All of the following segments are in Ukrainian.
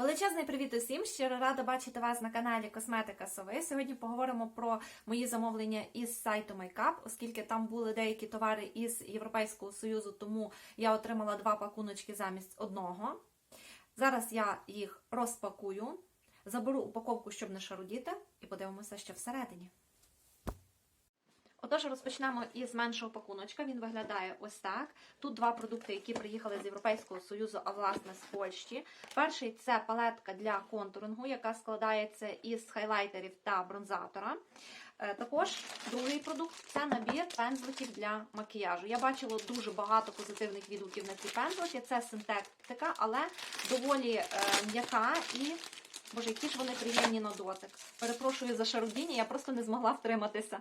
Величезний привіт усім! Щиро рада бачити вас на каналі Косметика Сови. Сьогодні поговоримо про мої замовлення із сайту Makeup, оскільки там були деякі товари із Європейського Союзу, тому я отримала два пакуночки замість одного. Зараз я їх розпакую, заберу упаковку, щоб не шарудіти, і подивимося, що всередині. Отож, розпочнемо із меншого пакуночка. Він виглядає ось так. Тут два продукти, які приїхали з Європейського Союзу, а власне з Польщі. Перший це палетка для контурингу, яка складається із хайлайтерів та бронзатора. Е, Також другий продукт це набір пензликів для макіяжу. Я бачила дуже багато позитивних відгуків на ці пензлики. Це синтетика, але доволі е, м'яка і. Боже, які ж вони приємні на дотик. Перепрошую за шарудіння, я просто не змогла втриматися.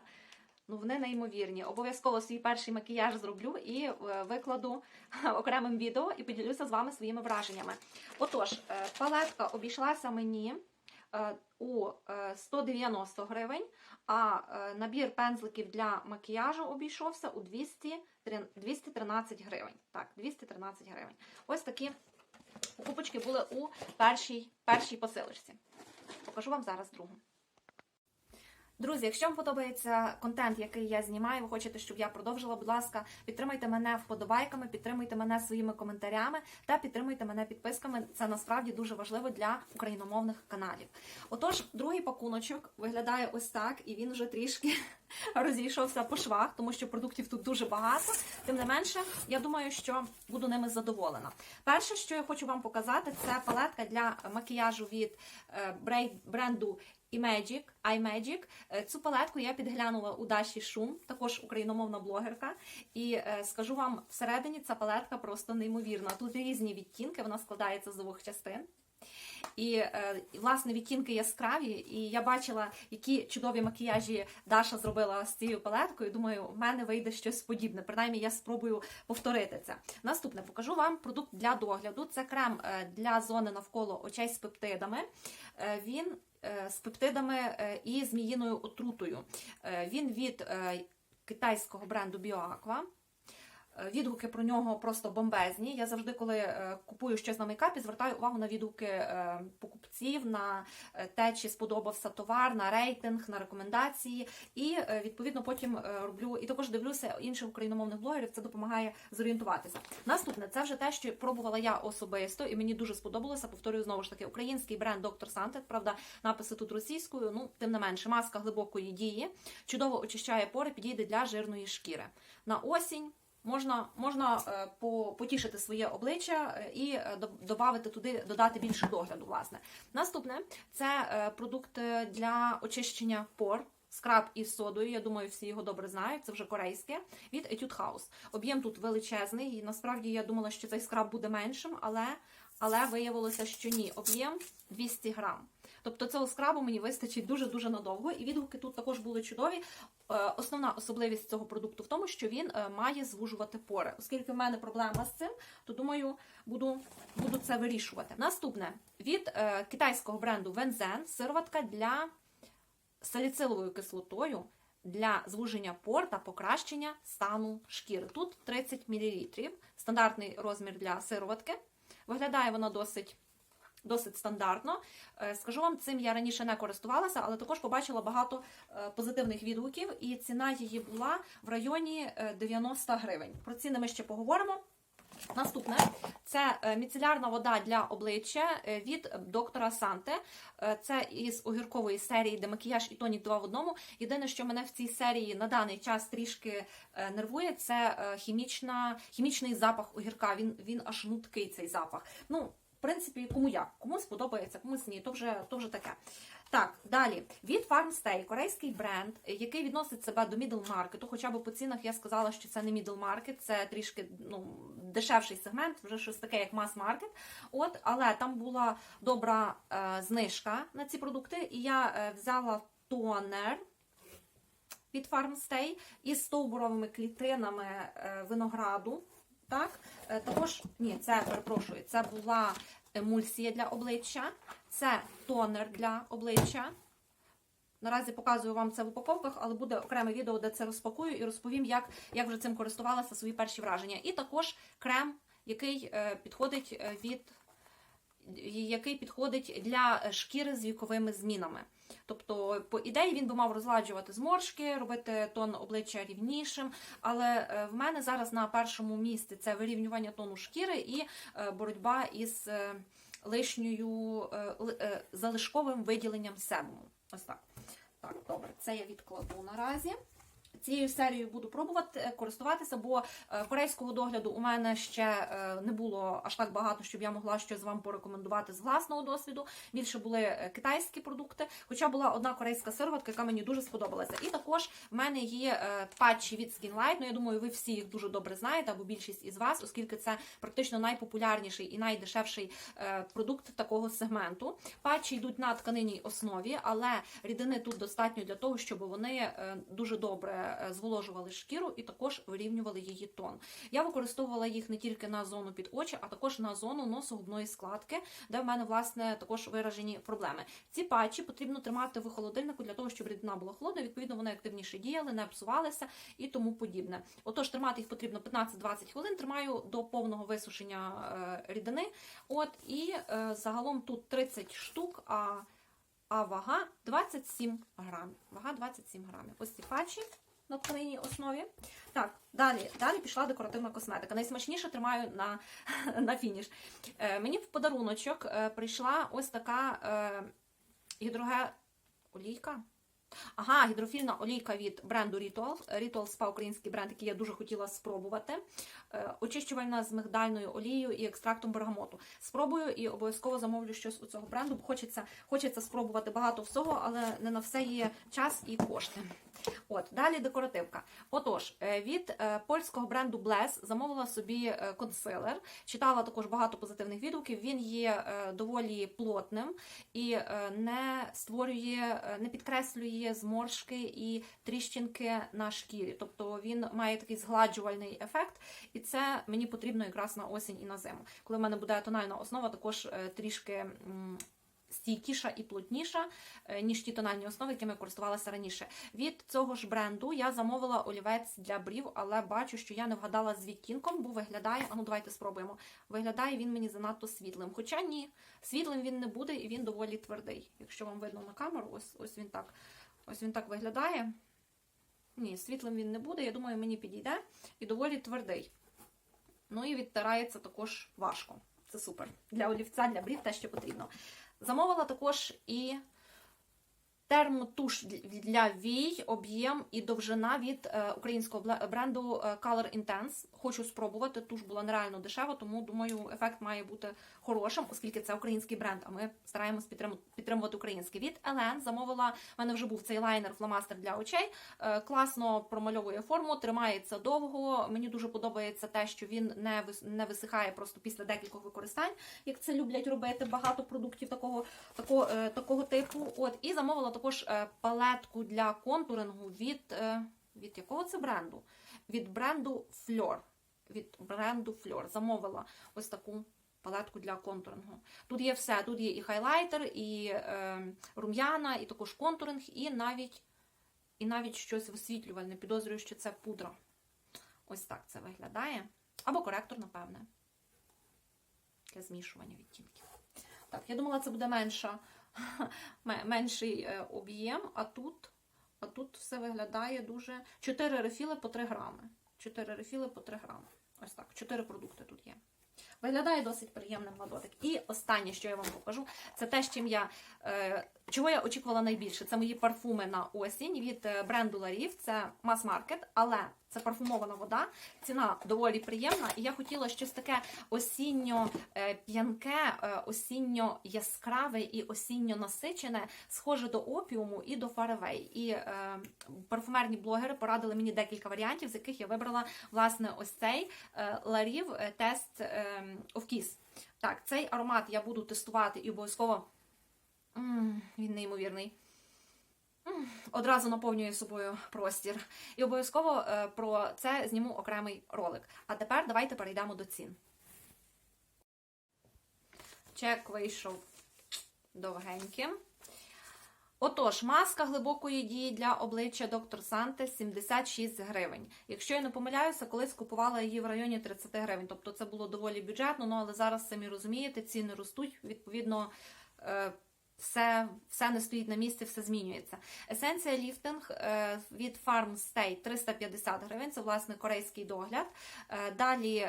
Ну, вони неймовірні. Обов'язково свій перший макіяж зроблю і е, викладу окремим відео і поділюся з вами своїми враженнями. Отож, е, палетка обійшлася мені е, у е, 190 гривень, а набір пензликів для макіяжу обійшовся у 200, 213 гривень. Так, 213 гривень. Ось такі покупочки були у першій, першій посилочці. Покажу вам зараз другу. Друзі, якщо вам подобається контент, який я знімаю, ви хочете, щоб я продовжила, будь ласка, підтримайте мене вподобайками, підтримуйте мене своїми коментарями та підтримуйте мене підписками. Це насправді дуже важливо для україномовних каналів. Отож, другий пакуночок виглядає ось так, і він вже трішки розійшовся по швах, тому що продуктів тут дуже багато. Тим не менше, я думаю, що буду ними задоволена. Перше, що я хочу вам показати, це палетка для макіяжу від е, брей- бренду iMagic. Е, Цю палетку я підглянула у Даші Шум, також україномовна блогерка. І е, скажу вам, всередині ця палетка просто неймовірна. Тут різні відтінки, вона складається з двох частин. І, е, власне відтінки яскраві, і я бачила, які чудові макіяжі Даша зробила з цією палеткою. Думаю, в мене вийде щось подібне. Принаймні, я спробую повторити це. Наступне покажу вам продукт для догляду. Це крем для зони навколо очей з пептидами. Він з пептидами е, і зміїною отрутою. Е, Він від е, китайського бренду BioAqua. Е, Відгуки про нього просто бомбезні. Я завжди, коли е, купую щось на мейкапі, звертаю увагу на відгуки е, покупців, на те, чи сподобався товар, на рейтинг, на рекомендації. І відповідно потім роблю і також дивлюся інших україномовних блогерів. Це допомагає зорієнтуватися. Наступне це вже те, що пробувала я особисто, і мені дуже сподобалося. Повторюю знову ж таки, український бренд Доктор Сантет. Правда, написи тут російською. Ну тим не менше, маска глибокої дії, чудово очищає пори, підійде для жирної шкіри на осінь. Можна можна е, по- потішити своє обличчя е, і е, додати туди додати більше догляду. Власне, наступне це продукт для очищення пор. Скраб із содою, я думаю, всі його добре знають. Це вже корейське від Etude House. Об'єм тут величезний, і насправді я думала, що цей скраб буде меншим, але, але виявилося, що ні. Об'єм 200 грам. Тобто цього скрабу мені вистачить дуже-дуже надовго. І відгуки тут також були чудові. Е, Основна особливість цього продукту в тому, що він е, має звужувати пори. Оскільки в мене проблема з цим, то думаю, буду, буду це вирішувати. Наступне від е, китайського бренду Вензен сироватка для саліциловою кислотою. Для звуження пор та покращення стану шкіри. Тут 30 мл, стандартний розмір для сироватки. Виглядає вона досить досить стандартно. Е, Скажу вам, цим я раніше не користувалася, але також побачила багато е, позитивних відгуків, і ціна її була в районі е, 90 гривень. Про ціни ми ще поговоримо. Наступне це е, міцелярна вода для обличчя е, від доктора Санте. Е, Це із огіркової серії, де макіяж і тонік два в одному. Єдине, що мене в цій серії на даний час трішки е, нервує, це е, хімічна, хімічний запах огірка. Він, він аж нуткий цей запах. Ну, в принципі, кому як, комусь сподобається, комусь ні, то вже, то вже таке. Так, далі від Farmstay, корейський бренд, який відносить себе до middle маркету. Хоча б по цінах я сказала, що це не middle market, це трішки ну, дешевший сегмент, вже щось таке, як мас-маркет. От, але там була добра е, знижка на ці продукти, і я е, взяла тонер від Farmstay із стовбуровими клітинами е, винограду. Так, Е, також ні, це перепрошую, це була емульсія для обличчя, це тонер для обличчя. Наразі показую вам це в упаковках, але буде окреме відео, де це розпакую і розповім, як, як вже цим користувалася свої перші враження. І також крем, який е, підходить е, від який підходить для е, шкіри з віковими змінами. Тобто, по ідеї, він би мав розгладжувати зморшки, робити тон обличчя рівнішим. Але е, в мене зараз на першому місці це вирівнювання тону шкіри і е, боротьба із лишньою ли- залишковим виділенням себуму. Ось так. Так, добре, це я відкладу наразі. Цією серією буду пробувати е, користуватися, бо е, корейського догляду у мене ще е, не було аж так багато, щоб я могла щось вам порекомендувати з власного досвіду. Більше були китайські продукти, хоча була одна корейська сироватка, яка мені дуже сподобалася. І також в мене є патчі від Skinlight, Ну я думаю, ви всі їх дуже добре знаєте, або більшість із вас, оскільки це практично найпопулярніший і найдешевший продукт такого сегменту. Патчі йдуть на тканинній основі, але рідини тут достатньо для того, щоб вони дуже добре зволожували шкіру і також вирівнювали її тон. Я використовувала їх не тільки на зону під очі, а також на зону носогубної складки, де в мене власне також виражені проблеми. Ці патчі потрібно тримати в холодильнику для того, щоб рідина була холодна. Відповідно, вони активніше діяли, не псувалися і тому подібне. Отож, тримати їх потрібно 15-20 хвилин. Тримаю до повного висушення е, рідини. От і е, загалом тут 30 штук. а а вага 27 грамів. Вага 27 грамів. Ось ці патчі на тканинній основі. Так, далі, далі пішла декоративна косметика. Найсмачніше тримаю на, на фініш. Е, мені в подаруночок е, прийшла ось така е, гідроге... олійка. Ага, гідрофільна олійка від бренду Ritual. Ritual Spa український бренд, який я дуже хотіла спробувати. Е, Очищувальна з мигдальною олією і екстрактом бергамоту. Спробую і обов'язково замовлю щось у цього бренду, бо хочеться, хочеться спробувати багато всього, але не на все є час і кошти. От, далі декоративка. Отож, е, від е, польського бренду Bless замовила собі е, консилер. Читала також багато позитивних відгуків. Він є доволі плотним і не створює, не підкреслює зморшки і тріщинки на шкірі. Тобто він має такий згладжувальний ефект, і це мені потрібно якраз на осінь і на зиму. Коли в мене буде тональна основа, також трішки. Стійкіша і плотніша, е, ніж ті тональні основи, якими я користувалася раніше. Від цього ж бренду я замовила олівець для брів, але бачу, що я не вгадала з відтінком, бо виглядає, а ну давайте спробуємо. Виглядає він мені занадто світлим. Хоча ні, світлим він не буде і він доволі твердий. Якщо вам видно на камеру, ось ось він так. Ось він так виглядає. Ні, світлим він не буде. Я думаю, мені підійде і доволі твердий. Ну і відтирається також важко. Це супер. Для олівця, для брів те, що потрібно. Замовила також і термотуш для вій, об'єм і довжина від е, українського бренду е, Color Intense. Хочу спробувати. Туш була нереально дешева, тому думаю, ефект має бути хорошим, оскільки це український бренд. А ми стараємось підтримувати український. Від Елен замовила. в мене вже був цей лайнер фломастер для очей. Е, Класно промальовує форму, тримається довго. Мені дуже подобається те, що він не не висихає просто після декількох використань, як це люблять робити багато продуктів такого, такого, такого типу. От і замовила також е, палетку для контурингу від, е, від якого це бренду? Від бренду Fleur. Від бренду Fleur. Замовила ось таку палетку для контурингу. Тут є все. Тут є і хайлайтер, і е, рум'яна, і також контуринг, і навіть, і навіть щось висвітлювальне. Підозрюю, що це пудра. Ось так це виглядає. Або коректор, напевне. Для змішування відтінків. Так, я думала, це буде менша, ме- менший е, об'єм, а тут, а тут все виглядає дуже. 4 рефіли по 3 грами. 4 рефіли по 3 грами. Ось так. 4 продукти тут є. Виглядає досить приємним на дотик. І останнє, що я вам покажу, це те, чим я е, чого я очікувала найбільше. Це мої парфуми на осінь від е, бренду Ларів. Це мас-маркет, але це парфумована вода. Ціна доволі приємна. І я хотіла щось таке осінньо е, п'янке, е, осінньо яскраве і осінньо насичене, схоже до опіуму і до фаревей. І е, парфумерні блогери порадили мені декілька варіантів, з яких я вибрала власне ось цей Ларів тест Kiss. Так, цей аромат я буду тестувати і обов'язково. М, Він неймовірний. Одразу наповнює собою простір. І обов'язково е, про це зніму окремий ролик. А тепер давайте перейдемо до цін. Чек вийшов довгеньким. Отож, маска глибокої дії для обличчя доктор Санте 76 гривень. Якщо я не помиляюся, колись купувала її в районі 30 гривень. Тобто це було доволі бюджетно, ну але зараз самі розумієте, ціни ростуть. Відповідно, е, все, все не стоїть на місці, все змінюється. Есенція ліфтинг е, від Farm State 350 гривень. Це власне корейський догляд. Е, Далі.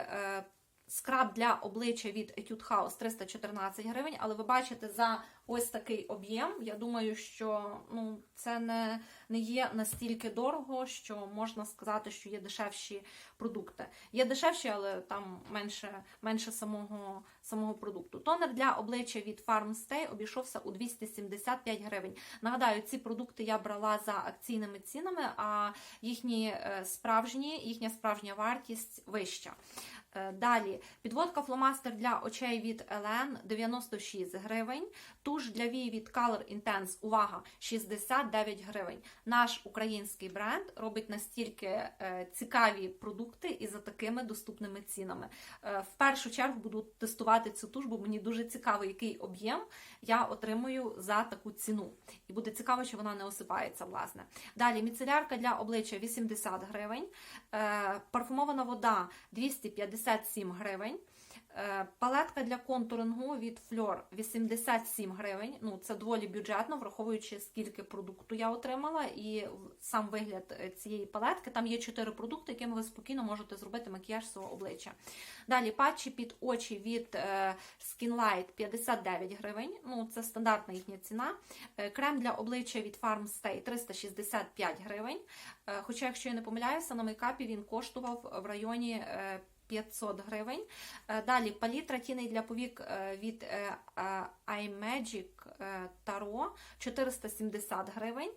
Скраб для обличчя від Etude House 314 гривень, але ви бачите за ось такий об'єм. Я думаю, що ну, це не, не є настільки дорого, що можна сказати, що є дешевші продукти. Є дешевші, але там менше, менше самого, самого продукту. Тонер для обличчя від Farm Stay обійшовся у 275 гривень. Нагадаю, ці продукти я брала за акційними цінами, а їхні е, справжні, їхня справжня вартість вища. Е, Далі підводка фломастер для очей від Елен 96 гривень. Туш для вій від Color Intense, увага, 69 гривень. Наш український бренд робить настільки е, цікаві продукти і за такими доступними цінами. Е, В першу чергу буду тестувати цю туш, бо мені дуже цікаво, який об'єм я отримую за таку ціну. І буде цікаво, чи вона не осипається, власне. Далі міцелярка для обличчя 80 гривень. Парфумована вода 257 гривень. Е, Палетка для контурингу від Fleur 87 гривень. Ну, це доволі бюджетно, враховуючи скільки продукту я отримала, і сам вигляд е, цієї палетки. Там є 4 продукти, якими ви спокійно можете зробити макіяж свого обличчя. Далі патчі під очі від е, Skinlight 59 гривень. Ну, це стандартна їхня ціна. Крем для обличчя від Farm Stay 365 гривень. Хоча, якщо я не помиляюся, на мейкапі він коштував в районі. Е, 500 гривень. Е, Далі палітра тіней для повік е, від е, iMagic Taro 470 гривень.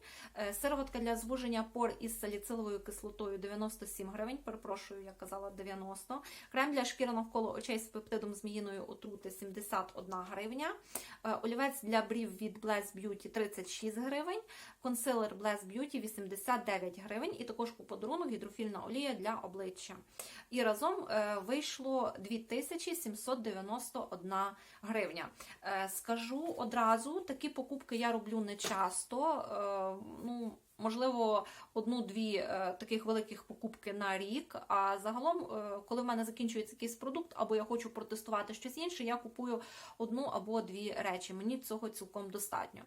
Сироватка для звуження пор із саліциловою кислотою 97 гривень. Перепрошую, я казала 90. Крем для шкіри навколо очей з пептидом зміїної отрути 71 гривня. Олівець для брів від Bless Beauty 36 гривень. Консилер Bless Beauty 89 гривень. І також у подарунок гідрофільна олія для обличчя. І разом вийшло 2791 гривня. Е, Скажу одразу, такі покупки я роблю не часто. Е, Ну, можливо, одну-дві е, таких великих покупки на рік. А загалом, е, коли в мене закінчується якийсь продукт, або я хочу протестувати щось інше, я купую одну або дві речі. Мені цього цілком достатньо.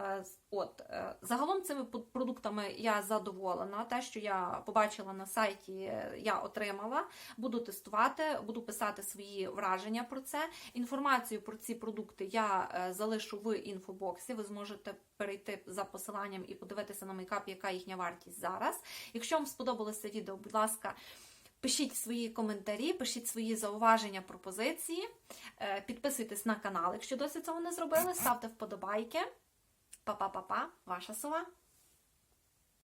Е, От загалом цими продуктами я задоволена. Те, що я побачила на сайті, я отримала. Буду тестувати, буду писати свої враження про це. Інформацію про ці продукти я залишу в інфобоксі. Ви зможете перейти за посиланням і подивитися на мейкап, яка їхня вартість зараз. Якщо вам сподобалося відео, будь ласка. Пишіть свої коментарі, пишіть свої зауваження, пропозиції, Е, підписуйтесь на канал, якщо досі цього не зробили, ставте вподобайки. Па-па-па-па, ваша сова.